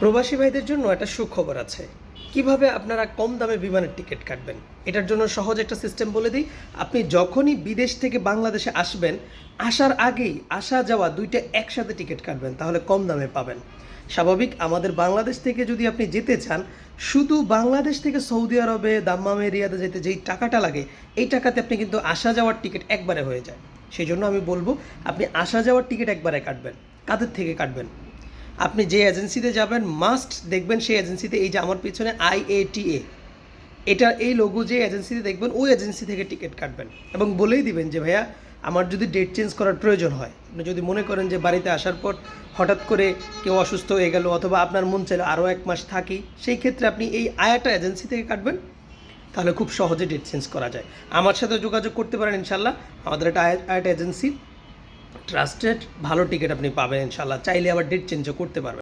প্রবাসী ভাইদের জন্য একটা সুখবর আছে। কীভাবে আপনারা কম দামে বিমানের টিকিট কাটবেন? এটার জন্য সহজ একটা সিস্টেম বলে দিই। আপনি যখনই বিদেশ থেকে বাংলাদেশে আসবেন, আসার আগেই আসা যাওয়া দুইটা একসাথে টিকিট কাটবেন, তাহলে কম দামে পাবেন। স্বাভাবিক, আমাদের বাংলাদেশ থেকে যদি আপনি যেতে চান, শুধু বাংলাদেশ থেকে সৌদি আরবে, দাম্মাম এরিয়াতে যেতে যেই টাকাটা লাগে, এই টাকাতে আপনি কিন্তু আসা যাওয়ার টিকিট একবারে হয়ে যায়। সেই জন্য আমি বলব, আপনি আসা যাওয়ার টিকিট একবারে কাটবেন, কাদের থেকে কাটবেন? আপনি যে এজেন্সিতে যাবেন মাস্ট দেখবেন সেই এজেন্সিতে, এই যে আমার পিছনে আইএটিএ এটা এই লোগো যে এজেন্সিতে দেখবেন, ওই এজেন্সি থেকে টিকিট কাটবেন। এবং বলেই দিবেন যে, ভাইয়া, আমার যদি ডেট চেঞ্জ করার প্রয়োজন হয়, আপনি যদি মনে করেন যে, বাড়িতে আসার পর হঠাৎ করে কেউ অসুস্থ হয়ে গেল অথবা আপনার মন চাইলে আরও এক মাস থাকি, সেই ক্ষেত্রে আপনি এই আয়াটা এজেন্সি থেকে কাটবেন, তাহলে খুব সহজে ডেট চেঞ্জ করা যায়। আমার সাথে যোগাযোগ করতে পারেন ইনশাল্লাহ আমাদের একটা আয়াটা এজেন্সি। ট্রাস্টেড ভালো টিকিট আপনি পাবেন ইনশাল্লাহ চাইলে আবার ডেট চেঞ্জও করতে পারবেন।